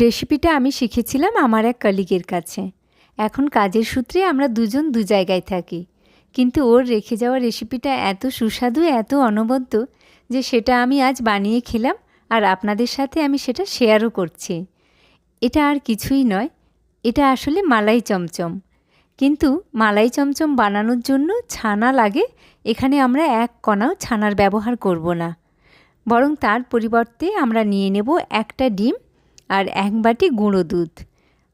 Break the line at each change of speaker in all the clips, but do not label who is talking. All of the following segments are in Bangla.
রেসিপিটা আমি শিখেছিলাম আমার এক কলিগের কাছে। এখন কাজের সূত্রে আমরা দুজন দু জায়গায় থাকি। কিন্তু ওর রেখে যাওয়া রেসিপিটা এত সুস্বাদু, এত অনবদ্য যে সেটা আমি আজ বানিয়ে খেলাম আর আপনাদের সাথে আমি সেটা শেয়ারও করছি। এটা আর কিছুই নয়, এটা আসলে মালাই চমচম। কিন্তু মালাই চমচম বানানোর জন্য ছানা লাগে, এখানে আমরা এক কণাও ছানার ব্যবহার করব না। বরং তার পরিবর্তে আমরা নিয়ে নেব একটা ডিম আর এক বাটি গুঁড়ো দুধ।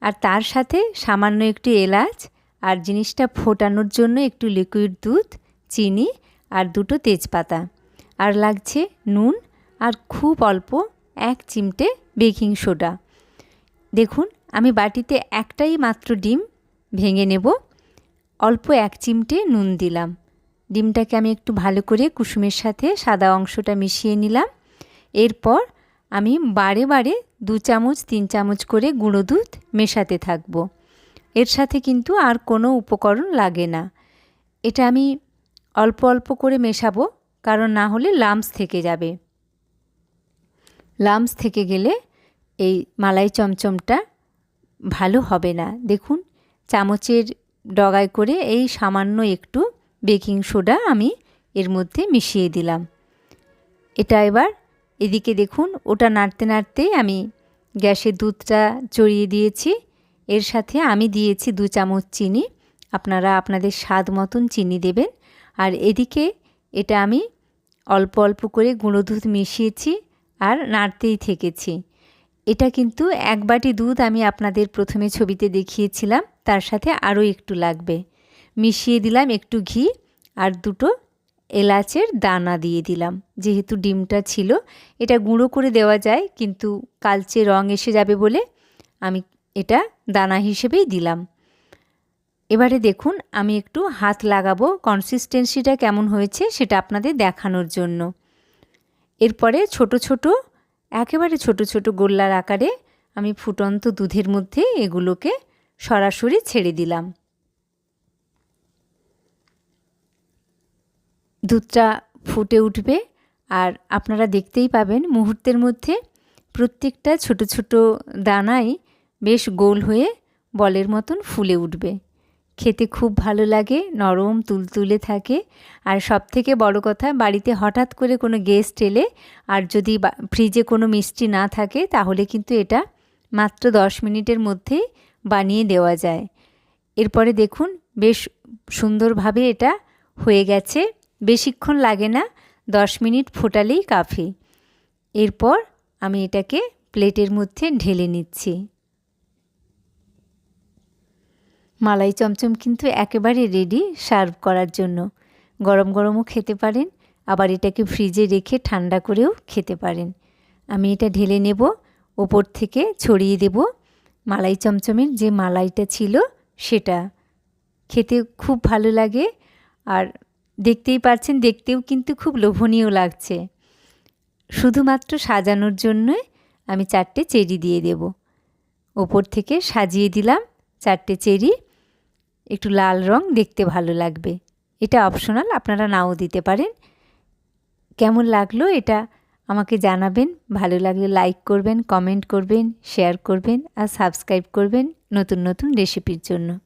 আর তার সাথে সামান্য একটু এলাচ আর জিনিসটা ফোটানোর জন্য একটু লিকুইড দুধ, চিনি আর দুটো তেজপাতা। আর লাগছে নুন আর খুব অল্প এক চিমটে বেকিং সোডা। দেখুন, আমি বাটিতে একটাই মাত্র ডিম ভেঙে নেব। অল্প এক চিমটে নুন দিলাম। ডিমটাকে আমি একটু ভালো করে কুসুমের সাথে সাদা অংশটা মিশিয়ে নিলাম। এরপর আমি বারে বারে দু চামচ, তিন চামচ করে গুঁড়ো দুধ মেশাতে থাকব। এর সাথে কিন্তু আর কোনো উপকরণ লাগে না। এটা আমি অল্প অল্প করে মেশাবো, কারণ না হলে লামস থেকে যাবে। লামস থেকে গেলে এই মালাই চমচমটা ভালো হবে না। দেখুন, চামচের ডগায় করে এই সামান্য একটু বেকিং সোডা আমি এর মধ্যে মিশিয়ে দিলাম। এটা এবার এদিকে দেখুন, ওটা নাড়তে নাড়তে আমি গ্যাসের দুধটা চড়িয়ে দিয়েছি। এর সাথে আমি দিয়েছি দু চামচ চিনি। আপনারা আপনাদের স্বাদ মতন চিনি দেবেন। আর এদিকে এটা আমি অল্প অল্প করে গুঁড়ো দুধ মিশিয়েছি আর নাড়তেই থেকেছি। এটা কিন্তু এক বাটি দুধ আমি আপনাদের প্রথমে ছবিতে দেখিয়েছিলাম, তার সাথে আরও একটু লাগবে। মিশিয়ে দিলাম একটু ঘি আর দুটো এলাচের দানা দিয়ে দিলাম। যেহেতু ডিমটা ছিল, এটা গুঁড়ো করে দেওয়া যায়, কিন্তু কালচে রং এসে যাবে বলে আমি এটা দানা হিসেবেই দিলাম। এবারে দেখুন, আমি একটু হাত লাগাবো কনসিস্টেন্সিটা কেমন হয়েছে সেটা আপনাদের দেখানোর জন্য। এরপরে ছোট ছোট, একেবারে ছোট ছোট গোল্লার আকারে আমি ফুটন্ত দুধের মধ্যে এগুলোকে সরাসরি ছেড়ে দিলাম। দুধটা ফুটে উঠবে আর আপনারা দেখতেই পাবেন মুহূর্তের মধ্যে প্রত্যেকটা ছোট ছোট দানাই বেশ গোল হয়ে বলের মতন ফুলে উঠবে। খেতে খুব ভালো লাগে, নরম, তুলতুলে থাকে। আর সব থেকে বড় কথা, বাড়িতে হঠাৎ করে কোনো গেস্ট এলে আর যদি ফ্রিজে কোনো মিষ্টি না থাকে, তাহলে কিন্তু এটা মাত্র দশ মিনিটের মধ্যেই বানিয়ে দেওয়া যায়। এরপরে দেখুন, বেশ সুন্দরভাবে এটা হয়ে গেছে। বেশিক্ষণ লাগে না, দশ মিনিট ফোটালেই কাফি। এরপর আমি এটাকে প্লেটের মধ্যে ঢেলে নিচ্ছি। মালাই চমচম কিন্তু একেবারে রেডি সার্ভ করার জন্য। গরম গরমও খেতে পারেন, আবার এটাকে ফ্রিজে রেখে ঠান্ডা করেও খেতে পারেন। আমি এটা ঢেলে নেব, ওপর থেকে ছড়িয়ে দেব মালাই চমচমের যে মালাইটা ছিল সেটা। খেতে খুব ভালো লাগে আর দেখতেই পারছেন, দেখতেও কিন্তু খুব লোভনীয় লাগছে। শুধুমাত্র সাজানোর জন্যই আমি চারটে চেরি দিয়ে দেব। ওপর থেকে সাজিয়ে দিলাম চারটে চেরি। একটু লাল রং দেখতে ভালো লাগবে। এটা অপশনাল, আপনারা নাও দিতে পারেন। কেমন লাগল এটা আমাকে জানাবেন। ভালো লাগলে লাইক করবেন, কমেন্ট করবেন, শেয়ার করবেন আর সাবস্ক্রাইব করবেন নতুন নতুন রেসিপির জন্য।